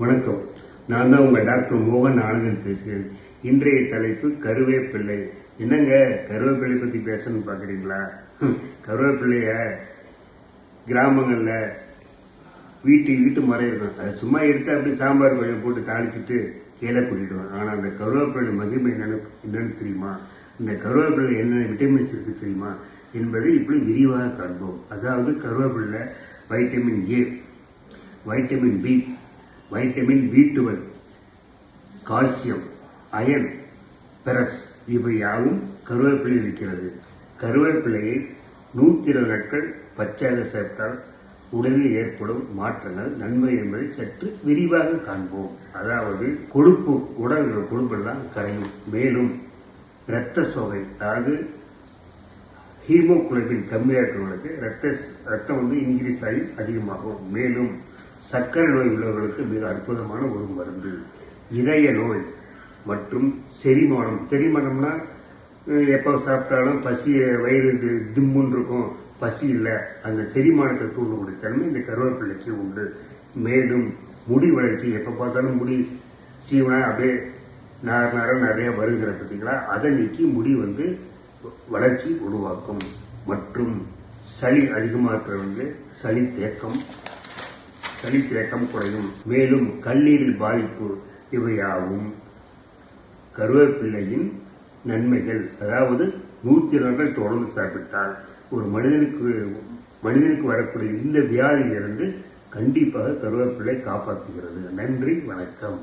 வணக்கம். நான் தான் உங்கள் டாக்டர் மோகன் ஆனந்தன் பேசுகிறேன். இன்றைய தலைப்பு கருவேப்பிள்ளை. என்னங்க கருவேப்பிள்ளை பற்றி பேசணும்னு பார்க்குறீங்களா கருவேப்பிள்ளைய கிராமங்களில் வீட்டு வீட்டு மரம் இருக்கும். அது சும்மா எடுத்து அப்படியே சாம்பார் கொஞ்சம் போட்டு தாளிச்சிட்டு கீழே கூட்டிடுவோம் ஆனால் அந்த கருவேப்பிலை மகிமை என்னென்னு என்னன்னு தெரியுமா? இந்த கருவேப்பிலை என்னென்ன விட்டமின்ஸ் இருக்கு தெரியுமா? என்பதை இப்படி விரிவாக காண்போம். அதாவது கருவேப்பிள்ளை vitamin A vitamin B vitamin B twelve calcium iron ferrous இவை யாவும் கருவேப்பிலை இருக்கிறது. கருவேப்பிலையை நூற்றி இருபது நாட்கள் பச்சையாக சேர்த்தால் உடலில் ஏற்படும் மாற்றங்கள் நன்மை என்பதை சற்று விரிவாக காண்போம். அதாவது கொழுப்பு உடல் கொழுப்பெல்லாம் கரையும். மேலும் இரத்த சோகை அதாவது ஹீமோகுளோபின் கம்மியாக இருக்கிறவங்களுக்கு ரத்த ரத்தம் வந்து இன்க்ரீஸ் ஆகி அதிகமாகும். மேலும் சர்க்கரை நோய் உள்ளவர்களுக்கு மிக அற்புதமான ஒரு மருந்து. இதய நோய் மற்றும் செரிமானம். செரிமானம்னா எப்போ சாப்பிட்டாலும் பசி வயிறு திம்முன்னு இருக்கும். பசி இல்லை. அந்த செரிமானத்தை தூண்டக்கூடிய தன்மை இந்த கருவேப்பிள்ளைக்கு உண்டு. மேலும் முடி வளர்ச்சி. எப்போ பார்த்தாலும் முடி சீவனா அப்படியே நார் நேரம் நிறைய வருகிற பார்த்தீங்களா? அதை நீக்கி முடி வந்து வளர்ச்சி உருவாக்கும். மற்றும் சளி அதிகமாக இருக்கிறவங்க சளி தேக்கம் சளி குறையும். மேலும் கல்லீரல் பாதிப்பு இவையாகும். கருவேப்பிள்ளையின் நன்மைகள். அதாவது நூற்றி நாட்கள் தொடர்ந்து சாப்பிட்டால் ஒரு மனிதனுக்கு மனிதனுக்கு வரக்கூடிய இந்த வியாதியிலிருந்து கண்டிப்பாக கருவேப்பிள்ளை காப்பாற்றுகிறது. நன்றி வணக்கம்.